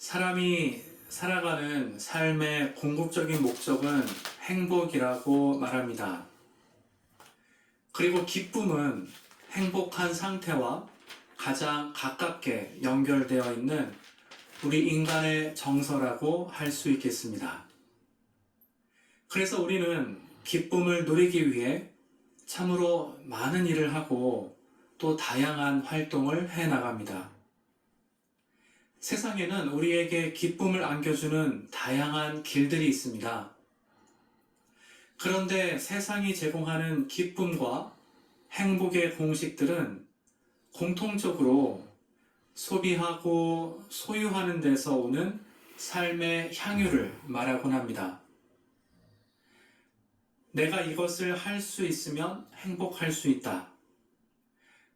사람이 살아가는 삶의 궁극적인 목적은 행복이라고 말합니다. 그리고 기쁨은 행복한 상태와 가장 가깝게 연결되어 있는 우리 인간의 정서라고 할 수 있겠습니다. 그래서 우리는 기쁨을 누리기 위해 참으로 많은 일을 하고 또 다양한 활동을 해 나갑니다. 세상에는 우리에게 기쁨을 안겨주는 다양한 길들이 있습니다. 그런데 세상이 제공하는 기쁨과 행복의 공식들은 공통적으로 소비하고 소유하는 데서 오는 삶의 향유를 말하곤 합니다. 내가 이것을 할 수 있으면 행복할 수 있다.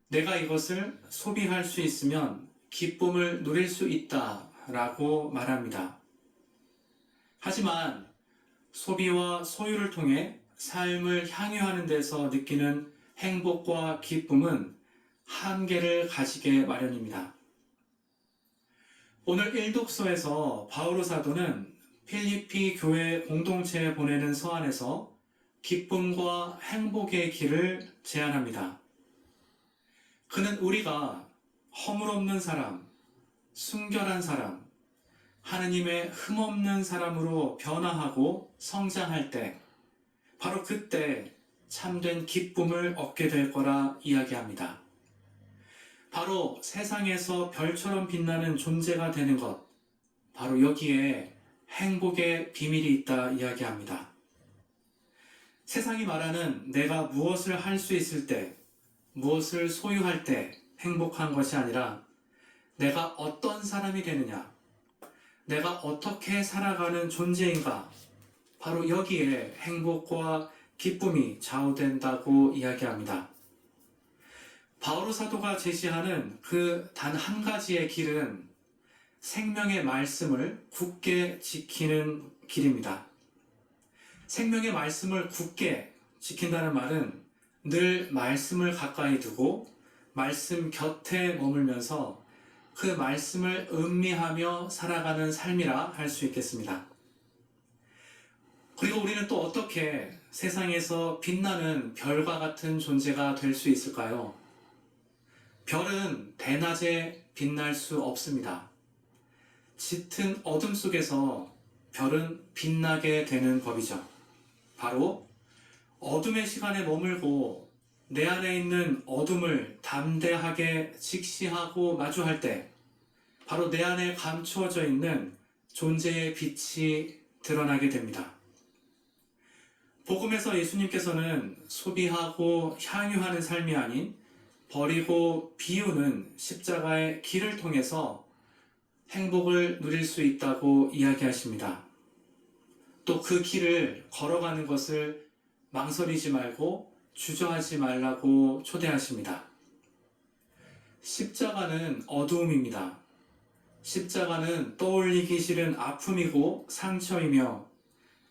내가 이것을 소비할 수 있으면 기쁨을 누릴 수 있다. 라고 말합니다. 하지만 소비와 소유를 통해 삶을 향유하는 데서 느끼는 행복과 기쁨은 한계를 가지게 마련입니다. 오늘 일독서에서 바오로 사도는 필리피 교회 공동체에 보내는 서한에서 기쁨과 행복의 길을 제안합니다. 그는 우리가 허물없는 사람, 순결한 사람, 하느님의 흠없는 사람으로 변화하고 성장할 때, 바로 그때 참된 기쁨을 얻게 될 거라 이야기합니다. 바로 세상에서 별처럼 빛나는 존재가 되는 것, 바로 여기에 행복의 비밀이 있다 이야기합니다. 세상이 말하는 내가 무엇을 할 수 있을 때, 무엇을 소유할 때 행복한 것이 아니라 내가 어떤 사람이 되느냐, 내가 어떻게 살아가는 존재인가, 바로 여기에 행복과 기쁨이 좌우된다고 이야기합니다. 바오로 사도가 제시하는 그 단 한 가지의 길은 생명의 말씀을 굳게 지키는 길입니다. 생명의 말씀을 굳게 지킨다는 말은 늘 말씀을 가까이 두고 말씀 곁에 머물면서 그 말씀을 음미하며 살아가는 삶이라 할 수 있겠습니다. 그리고 우리는 또 어떻게 세상에서 빛나는 별과 같은 존재가 될 수 있을까요? 별은 대낮에 빛날 수 없습니다. 짙은 어둠 속에서 별은 빛나게 되는 법이죠. 바로 어둠의 시간에 머물고 내 안에 있는 어둠을 담대하게 직시하고 마주할 때 바로 내 안에 감추어져 있는 존재의 빛이 드러나게 됩니다. 복음에서 예수님께서는 소비하고 향유하는 삶이 아닌 버리고 비우는 십자가의 길을 통해서 행복을 누릴 수 있다고 이야기하십니다. 또 그 길을 걸어가는 것을 망설이지 말고 주저하지 말라고 초대하십니다. 십자가는 어두움입니다. 십자가는 떠올리기 싫은 아픔이고 상처이며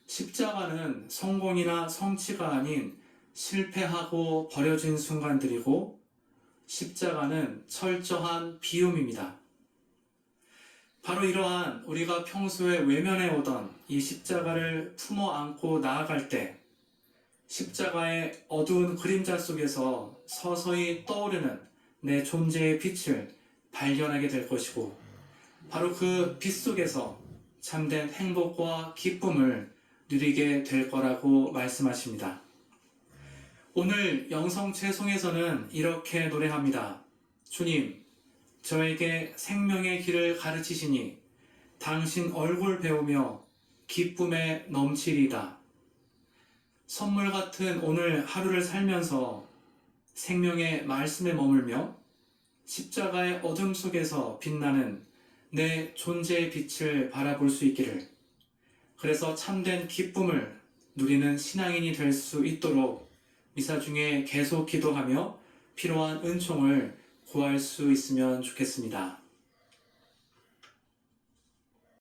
십자가는 성공이나 성취가 아닌 실패하고 버려진 순간들이고 십자가는 철저한 비움입니다. 바로 이러한 우리가 평소에 외면해 오던 이 십자가를 품어 안고 나아갈 때 십자가의 어두운 그림자 속에서 서서히 떠오르는 내 존재의 빛을 발견하게 될 것이고 바로 그 빛 속에서 참된 행복과 기쁨을 누리게 될 거라고 말씀하십니다. 오늘 영성 채송에서는 이렇게 노래합니다. 주님, 저에게 생명의 길을 가르치시니 당신 얼굴 배우며 기쁨에 넘치리다. 선물 같은 오늘 하루를 살면서 생명의 말씀에 머물며 십자가의 어둠 속에서 빛나는 내 존재의 빛을 바라볼 수 있기를 그래서 참된 기쁨을 누리는 신앙인이 될 수 있도록 미사 중에 계속 기도하며 필요한 은총을 구할 수 있으면 좋겠습니다.